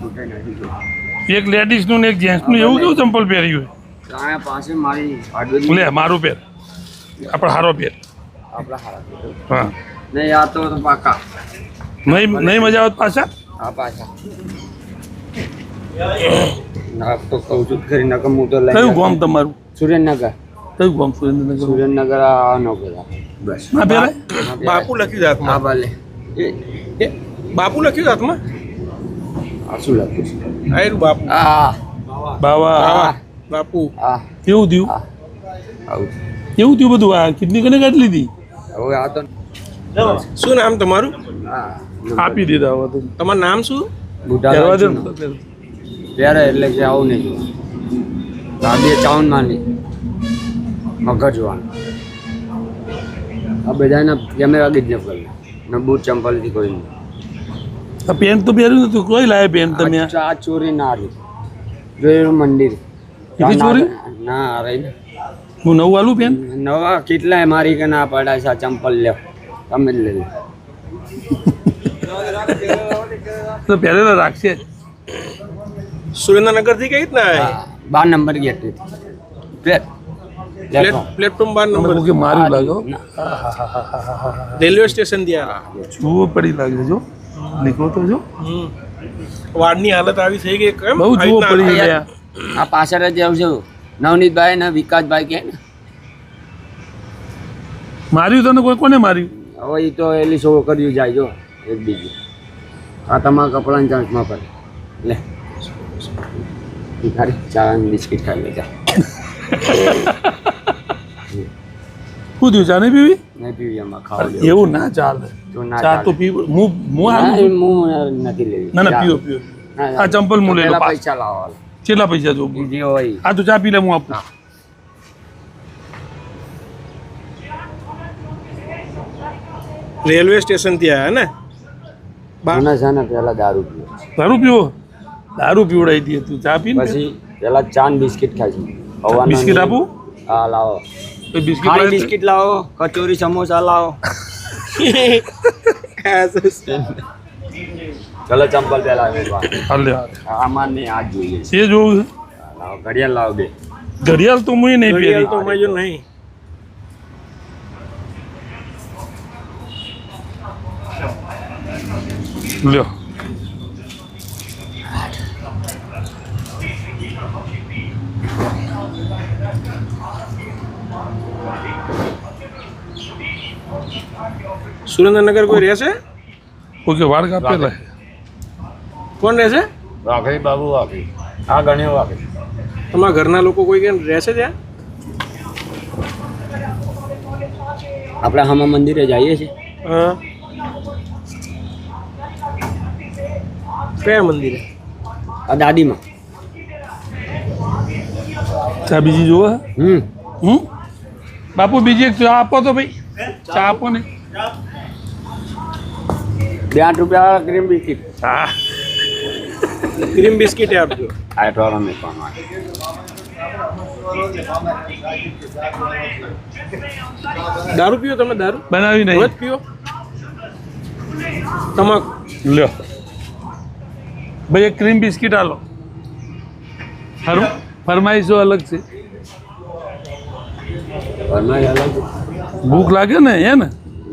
એક લેડીઝનું ને એક જેન્ટ્સનું એવું કેવું ચંપલ પહેર્યું અહીંયા પાસે મારી લે મારું પહેર. આપણે હારો પહેર. આપણા હા. નહીં આ તો પાકા. નહીં નહીં મજા આવત પાછા? આ પાછા. ના તો કહું છું ખરી નકમ હું તો લઈ કયું ગામ તમારું? સુરેન્દ્રનગર. કયું ગામ સુરેન્દ્રનગર? સુરેન્દ્રનગર આ ન પેલા. બસ. ના પહેરાય? બાપુ લખ્યું છે હા હાથમાં ભલે બાપુ લખ્યું હાથમાં? આ લાગે છે. આયુ બાપુ. આ બાવા. બાપુ. આ કેવું થયું? આ આવું. કેવું થયું બધું? આ કિડની કને કાઢી લીધી? હવે આ તો શું નામ તમારું? હા. આપી દીધા હવે તો. તમારું નામ શું? બુઢા પહેરવા દે લાલચંદ. ને. ત્યારે એટલે કે આવું નહીં જોવું દાદીએ ચાવન માની મગર જોવાનું આ બધાને કેમેરા જ ને કરી ને બૂટ ચંપલથી કોઈ નહીં આ પેન્ટ તો પહેર્યું નતું. કોઈ લાવે પેન્ટ તમે? આ? ચોરી ના રહી જોયેલું મંદિર. કેટલી ચોરી? ના આ રહી હું નવું આલું પેન? નવા કેટલાય મારી કે ના પડાય છે આ ચંપલ લ્યો. તમે લઈ લો. તો પહેરેલા રાખશે. સુરેન્દ્રનગરથી કઈ રીતના આવે બાર number gate plate plate platform બાર નંબર. કે માર્યું લાગે રેલવે સ્ટેશનથી આ પડી લાગે જો નીકળો તો જો. વાડની હાલત આવી થઈ ગઈ કેમ? બહુ જુઓ પડી આ- ગયા. આ પાછળ જ આવજો. નવનીતભાઈ ને વિકાસભાઈ કે ને. માર્યું તને કોઈ કોને માર્યું? હવે એ તો એલી છોકરીઓ જાય જો એક બીજી. આ તમારા કપડાની ચાંચમાં પડે લે. ખાલી ચા બિસ્કિટ ખાઈ લેજા. શું થયું ચા નહીં પીવી? નહીં પીવી એમાં ખાવા એવું ના ચાલે. ચા તો પીવું હું હું. હું નથી લેવી. ના ના પીવો. આ ચંપલ હું લઈ લઉં પૈસા લાવો કેટલા પૈસા જો આ તો ચા પી લે હું આપું. રેલવે સ્ટેશનથી આવ્યા ને? બાના મને છે ને પેલા દારૂ પીવો. દારૂ પીવો? દારૂ પીવડાવી દઈએ તું. ચા પી પછી પેલા ચાન બિસ્કિટ ખાઈ બિસ્કિટ આપું? હા લાવો. કોઈ બિસ્કિટ લાવો કચોરી સમોસા લાવો. ચલો ચંપલ પેલા. આમાં નહીં આ જોઈએ છે. એ જોવું છે? લાવો ઘડિયાળ લાવો બે. ઘડિયાળ તો મુય નહીં પહેરી. તો માજો નહીં. લ્યો. સુરેન્દ્રનગર કોઈ રહેશે? ઓકે વાળ કાપેલા કોણ રહેશે? વાઘરી બાબુ વાઘરી આ ગણ્યો વાઘરી તમારા ઘરના લોકો કોઈ કેમ રહેશે ત્યાં? આપણે હામા મંદિરે જઈએ છીએ. હા. કયા મંદિરે? આ દાદીમાં. ચા બીજી જુઓ હમ. હમ? બાપુ બીજી એક ચા આપો તો ભાઈ. ચા આપો ને. બે આઠ રૂપિયા ક્રીમ બિસ્કિટ હા. ક્રીમ બિસ્કિટ આપજો. આ અઠવાડિયા મેં પણ દારૂ પીઓ તમે દારૂ? બનાવી રોજ પીઓ? તમાકુ લ્યો. ભાઈ એક ક્રીમ બિસ્કિટ આલો. ખરું ફરમાઈશો અલગ છે. ભૂખ લાગે ને હે ને?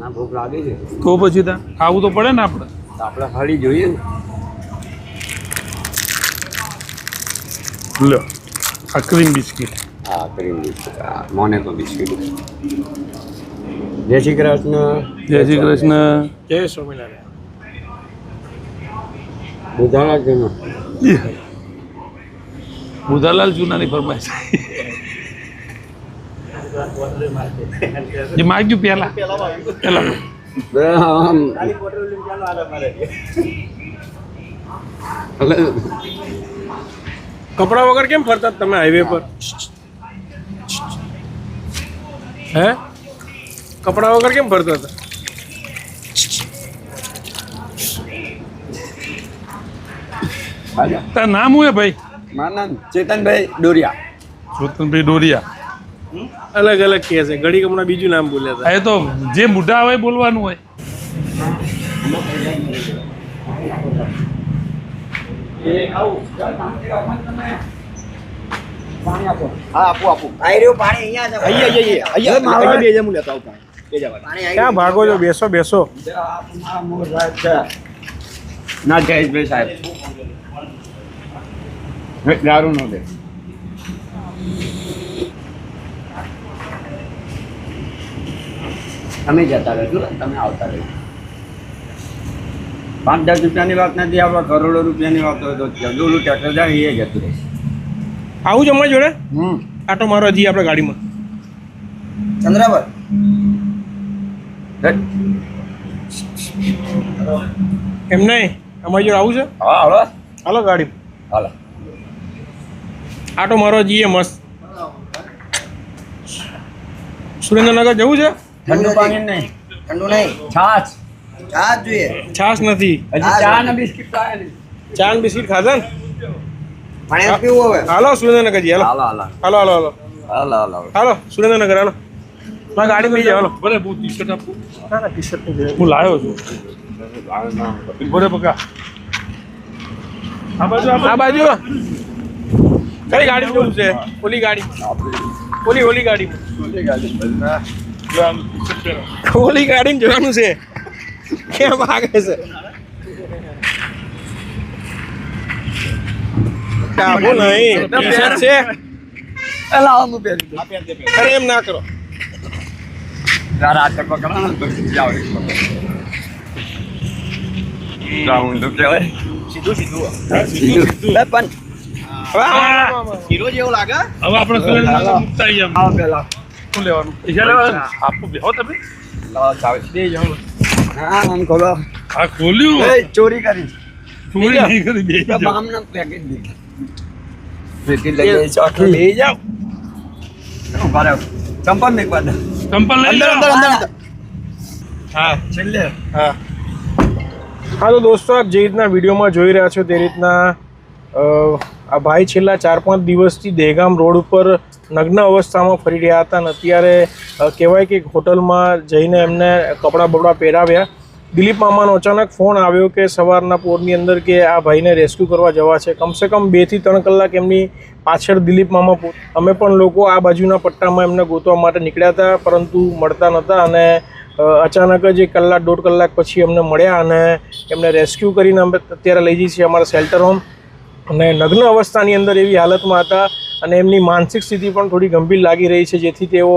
ના ભૂખ લાગે છે. તો પછી ત્યાં ખાવું તો પડે ને આપણે આપણે ખાલી જોઈએ ને. લો આ ક્રીમ બિસ્કિટ હા ક્રીમ બિસ્કિટ હા મોનેકો બિસ્કિટ જય શ્રી કૃષ્ણ. જય શ્રી કૃષ્ણ. જય સ્વામિનારાયણ. બુધાલાલ જૂના બુધાલાલ જુનાની ફરમાઈશ. જે માગ્યું પેલા પેલા કપડા વગર કેમ ફરતા તમે હાઈવે પર? હે? કપડા વગર કેમ ફરતા હતા. તાર નામ હું હે ભાઈ? મારું નામ ચેતનભાઈ ડોરિયા. ચેતનભાઈ ડોરિયા. અલગ અલગ કે છે. ઘડીક હમણાં બીજું નામ બોલ્યા હતા એ તો જે મોઢા હોય બોલવાનું હોય. ક્યાં ભાગો છો? બેસો બેસો. ના જયેશભાઈ સાહેબ. દારૂ નો દે. તમે જતા રહીશું તમે આવતા રહીશું. પાંચ દસ રૂપિયાની વાત નથી આપણે કરોડો રૂપિયાની વાત હોય તો જલ્દુલું ટ્રેક્ટર જાય એ જતું રહેશે આવું જ અમારી જોડે? હમ. આટો મારો હજી આપણે ગાડીમાં. ચંદ્રાબર. એમ નહીં? અમારી જોડે આવું છે? હા હાલો. હાલો ગાડી. હાલો. આટો મારો જઈએ મસ્ત. સુરેન્દ્રનગર જવું છે? ઠંડુ પાણી નહીં. ઠંડુ નહીં. છાશ. છાશ જોઈએ. છાશ નથી. હજી ચા ને બિસ્કિટ. ચા ને બિસ્કિટ ખાધા ને? પાણી પીવું હવે. હાલો સુરેન્દ્રનગર હાલો. હાલો હાલો. હાલો હાલો હાલો. હાલો સુરેન્દ્રનગર હાલો. મારી ગાડી લઈ જાઓ હાલો. ભલે બહુ ટી શર્ટ આપું. ના ના ટી શર્ટ હું લાવ્યો છું. ભલે પકા. આ બાજુ આ આ બાજુ. કઈ ગાડી જવું છે? ઓલી ગાડી. ઓલી ઓલી ગાડી. ઓલી ગાડી. ખોલી કાઢીને જોવાનું છે. કેમ ભાગે છે? ડાબો નહીં. છે. લાવો હું પહેરી અરે એમ ના કરો. રાતે પકડા રાઉન્ડ તો કહેવાય. સીધું સીધું. સીધું સીધું. પણ. હવે આપણે પેલા. શું લેવાનું? પૈસા લેવાના? આપો બેહો તમે. બે જાઓ. હા. આમ ખોલો. આ ખોલ્યું? એ ચોરી કરી. ચોરી નહીં કરી બે તો બામના પેકેટ દીધા. પેટી લઈ છે આખી. લઈ જાઓ ઊભા. ચંપલ નહીં પાડે. ચંપલ લઈ અંદર અંદર અંદર. હા. છેલ્લે. હા. હા તો દોસ્તો આપ જે રીતના વિડીયોમાં જોઈ રહ્યા છો તે રીતના અ, આ ભાઈ છેલ્લા ચાર પાંચ દિવસથી દહેગામ રોડ ઉપર નગ્ન અવસ્થામાં ફરી રહ્યા હતા અને અત્યારે કહેવાય કે હોટલમાં જઈને એમને કપડાં બપડાં પહેરાવ્યા. દિલીપ મામાનો અચાનક ફોન આવ્યો કે સવારના પોરની અંદર કે આ ભાઈને રેસ્ક્યુ કરવા જવા છે. કમસે કમ બેથી ત્રણ કલાક એમની પાછળ દિલીપ મામા અમે પણ લોકો આ બાજુના પટ્ટામાં એમને ગોતવા માટે નીકળ્યા હતા, પરંતુ મળતા નહોતા અને અચાનક જ એક કલાક, દોઢ કલાક પછી અમને મળ્યા અને એમને રેસ્ક્યુ કરીને અમે અત્યારે લઈ જઈએ છીએ અમારા શેલ્ટર હોમ. અને નગ્ન અવસ્થાની અંદર એવી હાલતમાં હતા અને એમની માનસિક સ્થિતિ પણ થોડી ગંભીર લાગી રહી છે, જેથી તેઓ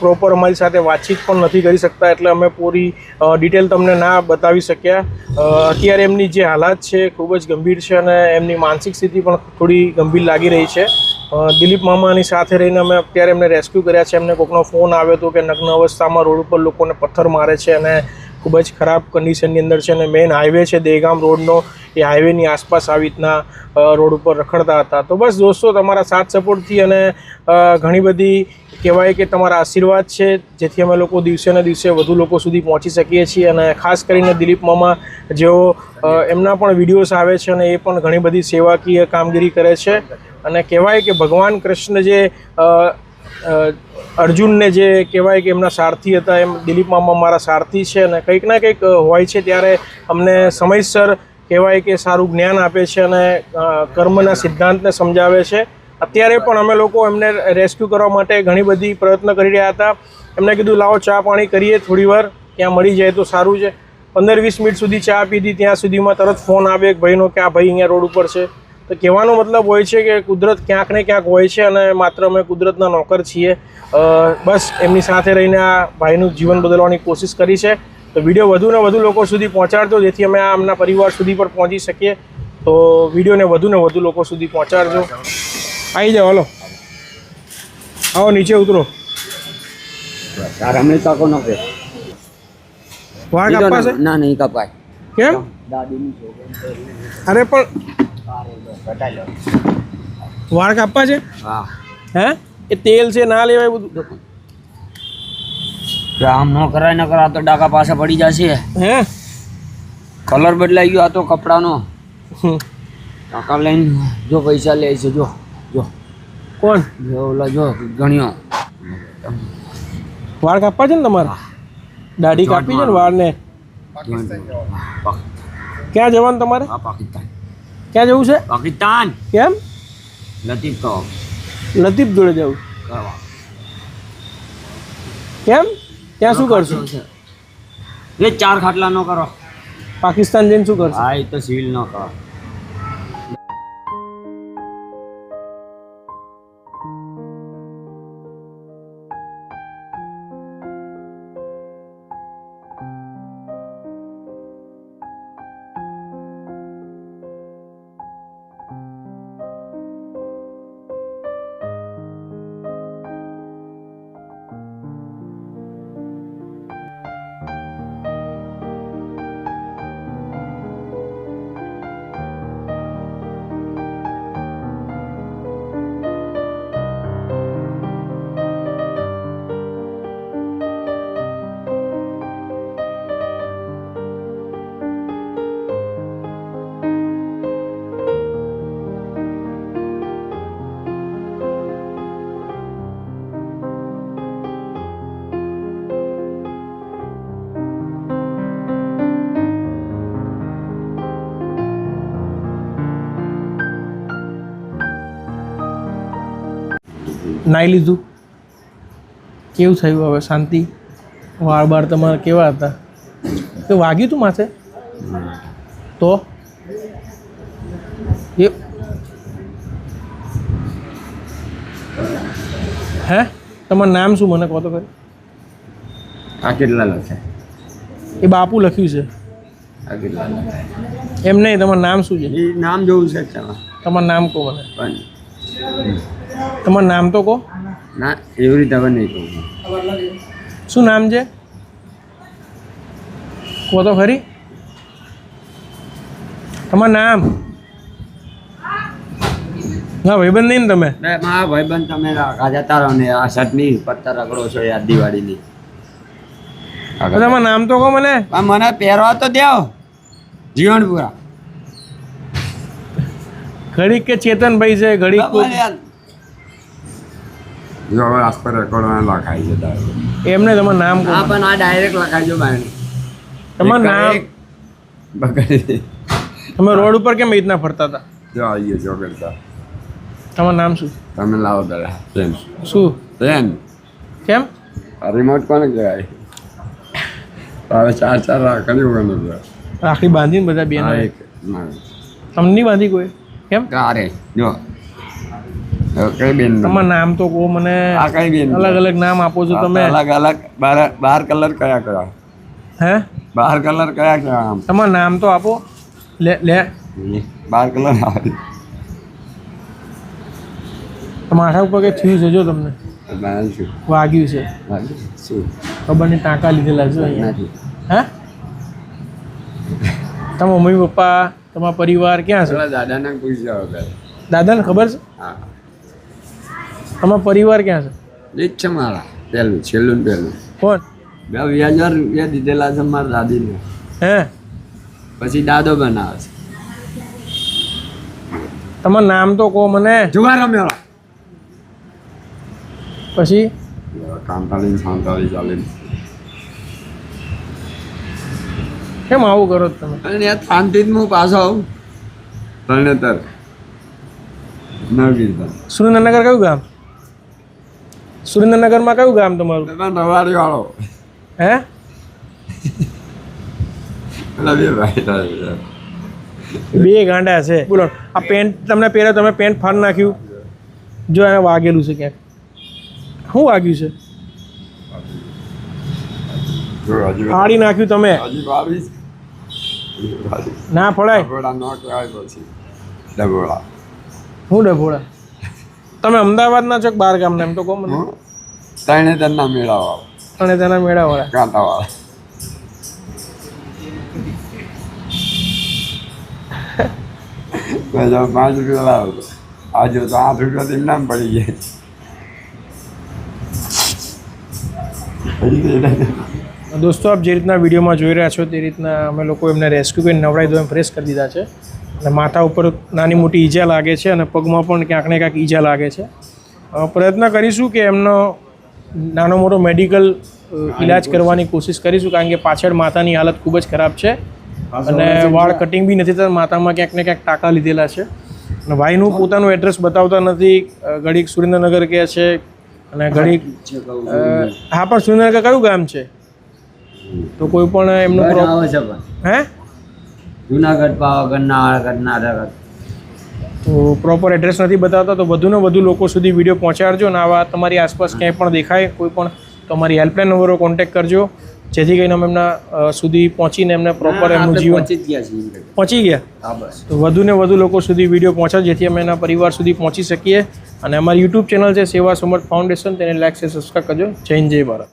પ્રોપર અમારી સાથે વાતચીત પણ નથી કરી શકતા. એટલે અમે પૂરી ડિટેલ તમને ના બતાવી શક્યા. અત્યારે એમની જે હાલાત છે ખૂબ જ ગંભીર છે અને એમની માનસિક સ્થિતિ પણ થોડી ગંભીર લાગી રહી છે. દિલીપ મામાની સાથે રહીને અમે અત્યારે એમને રેસ્ક્યુ કર્યા છે. એમને કોઈકનો ફોન આવ્યો હતો કે નગ્ન અવસ્થામાં રોડ ઉપર લોકોને પથ્થર મારે છે અને ખૂબ જ ખરાબ કન્ડિશનની અંદર છે અને મેઇન હાઈવે છે દેગામ રોડનો. એ હાઈવેની આસપાસ આવી રીતના રોડ ઉપર રખડતા હતા. તો બસ દોસ્તો, તમારા સાથ સપોર્ટથી અને ઘણી બધી કહેવાય કે તમારા આશીર્વાદ છે, જેથી અમે લોકો દિવસે ને દિવસે વધુ લોકો સુધી પહોંચી શકીએ છીએ અને ખાસ કરીને દિલીપ મામા જેઓ એમના પણ વિડીયોઝ આવે છે અને એ પણ ઘણી બધી સેવાકીય કામગીરી કરે છે. અને કહેવાય કે ભગવાન કૃષ્ણ જે અર્જુનને જે કહેવાય કે એમના સારથી હતા, એમ દિલીપ મામા મારા સારથી છે અને કંઈક ના કંઈક હોય છે, ત્યારે અમને સમયસર કહેવાય કે સારું જ્ઞાન આપે છે અને કર્મના સિદ્ધાંતને સમજાવે છે. અત્યારે પણ અમે લોકો એમને રેસ્ક્યુ કરવા માટે ઘણી બધી પ્રયત્ન કરી રહ્યા હતા. એમને કીધું, લાવો ચા પાણી કરીએ થોડી વાર, ત્યાં મળી જાય તો સારું છે. પંદર વીસ મિનિટ સુધી ચા પીધી ત્યાં સુધીમાં તરત ફોન આવે એક ભાઈનો કે આ ભાઈ અહીંયા રોડ ઉપર છે. તો કહેવાનો મતલબ હોય છે કે કુદરત ક્યાંક ને ક્યાંક હોય છે અને માત્ર અમે કુદરતના નોકર છીએ. બસ એમની સાથે રહીને આ ભાઈનું જીવન બદલવાની કોશિશ કરી છે. તો વીડિયો વધુ ને વધુ લોકો સુધી પહોંચાડજો જેથી અમે આ એમના પરિવાર સુધી પણ પહોંચી શકીએ. તો વિડીયોને વધુ ને વધુ લોકો સુધી પહોંચાડજો. આવી જાઓ હલો. આવો નીચે ઉતરો. વાળ કાપવા છે? ના નહીં કપાય. કેમ? અરે પણ વાળ કાપવા છે? હા. હે? એ તેલ છે ના લેવાય બધું? આમ ન કરાય ન કરા તો ડાકા પાછા પડી જશે. હે? કલર બદલાઈ ગયો આ તો કપડાનો. ટાકા લઈને જો પૈસા લે છે જો જો. કોણ? જો ઓલા જો ગણ્યો. વાળ કાપવા છે ને તમારા? દાઢી કાપી છે ને વાળને? ક્યાં જવાનું તમારે? પાકિસ્તાન. ક્યાં જવું છે? પાકિસ્તાન. કેમ? લતીફ કહો લતીફ જોડે જવું. કેમ? ત્યાં શું કરશું? એટલે ચાર ખાટલા નો કરો. પાકિસ્તાન જઈને શું કરશું? હા એ તો સિવિલ નો કરો. નાઈ લીધું. કેવું થયું હવે? શાંતિ? વાળ બાળ તમારા કેવા હતા? તો વાગ્યું તું માથે? તો? એ હે? તમારું નામ શું મને કહો તો ખરી? આ કેટલા લખે એ બાપુ લખ્યું છે. આ કેટલા લખે એમ નહીં તમારું નામ શું છે? એ નામ જોવું છે તમારું. નામ કહો મને. તમારું નામ તો કહો. ના એવી રીતે હવે નહીં કહું. શું નામ છે? કહો તો ખરી. તમારું નામ? ના ભાઈબંધ નહીં ને તમે? મારા ભાઈબંધ તમે જતા રહો ને આ ચટણી પત્તા રગડો છો યાર દિવાળીની. તમારું નામ તો કહો મને. મને પહેરવા તો દેવો જીવનપુરા. ઘડીક કે ચેતનભાઈ છે ઘડીક જો હવે રેકોર્ડમાં લખાય લખાઈ જતા એમને તમારું નામ હા પણ આ ડાયરેક્ટ લખાઈ જો બાય તમારું નામ? બગડી તમે રોડ ઉપર કેમ રીતના ફરતા હતા? જો આવીએ જો કરતા. તમારું નામ શું? તમે લાવો પેલા. પ્રેમ શું? પ્રેમ કેમ? રિમોટ કોને કહેવાય હવે ચાર ચાર કર્યું કોને રાખડી બાંધીને બધા બેન. તમને નહીં બાંધી કોઈ. કેમ? કારે. જો. કઈ બેન તમારું નામ તો કહો મને. આ કઈ બેન અલગ અલગ નામ આપો છો તમે. અલગ અલગ બાર બાર કલર કયા કયા? હે? બાર કલર કયા કયા આમ? તમારું નામ તો આપો. લે લે. બાર કલર આવે. માથા ઉપર કંઈ થયું છે જો તમને? વાગ્યું છે. ખબર નહીં ટાંકા લીધેલા છે અહીંયા. હે? તમારા મમ્મી પપ્પા તમારા પરિવાર ક્યાં છે? દાદાને પૂછ્યો હવે. દાદાને ખબર છે? હા. તમારો પરિવાર ક્યાં છે? એ જ છે મારા પહેલું છેલ્લું પહેલું. કોણ? બે વીસ હજાર રૂપિયા દીધેલા છે મારા દાદીને. હે? પછી દાદો બનાવે છે. તમારું નામ તો કહો મને. જુગાર રમ્યો. પછી? કાંતાળી સાંતાળી ચાલી કેમ આવું કરો તમે? અને યાર શાંતિથી હું પાછો આવું. તરણેતર ન કીધા સુરેન્દ્રનગર કયું ગામ? સુરેન્દ્રનગરમાં કયું ગામ તમારું? રવાડી વાળો. હે? બે ગાંડા છે. બોલો આ પેન્ટ તમને પહેરે તમે પેન્ટ ફાડ નાખ્યું? જો એને વાગેલું છે ક્યાંક. શું વાગ્યું છે? ફાડી નાખ્યું તમે? હજી ના ફળાય? ડભોળા શું કહેવાય પછી ડબોડા હું ડભોળા તમે અમદાવાદના છો બાર ગામના? એમ તો કહો મને. તરણેતરના મેળાવા અને તેના મેળાવાળા. કાંતાવાળા મેં જો પાંચ રૂપિયા લાવો આજે તો આઠ રૂપિયા તેમ નામ પડી જાય દોસ્તો આપ જે રીતના વિડીયોમાં જોઈ રહ્યા છો તે રીતના અમે લોકો એમને રેસ્ક્યુ કરીને નવડાવી દો એમ ફ્રેશ કરી દીધા છે. અને માથા ઉપર નાની મોટી ઈજા લાગે છે અને પગમાં પણ ક્યાંક ને ક્યાંક ઈજા લાગે છે. પ્રયત્ન કરીશું કે એમનો નાનો મોટો મેડિકલ ઈલાજ કરવાની કોશિશ કરીશું કારણ કે પાછળ માતાની હાલત ખૂબ જ ખરાબ છે. અને વાળ કટિંગ બી નથી થતા માથામાં ક્યાંક ને ક્યાંક ટાંકા લીધેલા છે. અને ભાઈનું પોતાનું એડ્રેસ બતાવતા નથી ઘડીક સુરેન્દ્રનગર કહે છે અને ઘડીક હા પણ સુરેન્દ્રનગર કયું ગામ છે? તો કોઈ પણ એમનું હે? જુનાગઢ પાવાગઢના આળગઢના તો પ્રોપર એડ્રેસ નથી બતાવતા તો વધુને વધુ લોકો સુધી વીડિયો પહોંચાડજો અને આવા તમારી આસપાસ ક્યાંય પણ દેખાય કોઈ પણ તો અમારી હેલ્પલાઇન નંબરો કોન્ટેક્ટ કરજો. જેથી કરીને અમે એમના સુધી પહોંચીને એમને પ્રોપર એમનું જીવન પહોંચી ગયા પહોંચી તો વધુને વધુ લોકો સુધી વીડિયો પહોંચાડ જેથી અમે એના પરિવાર સુધી પહોંચી શકીએ. અને અમારી યુટ્યુબ ચેનલ છે સેવા સમર્થ ફાઉન્ડેશન તેને લાઈક છે સબસ્ક્રાઈબ કરજો. જય હિન્દ જય ભારત.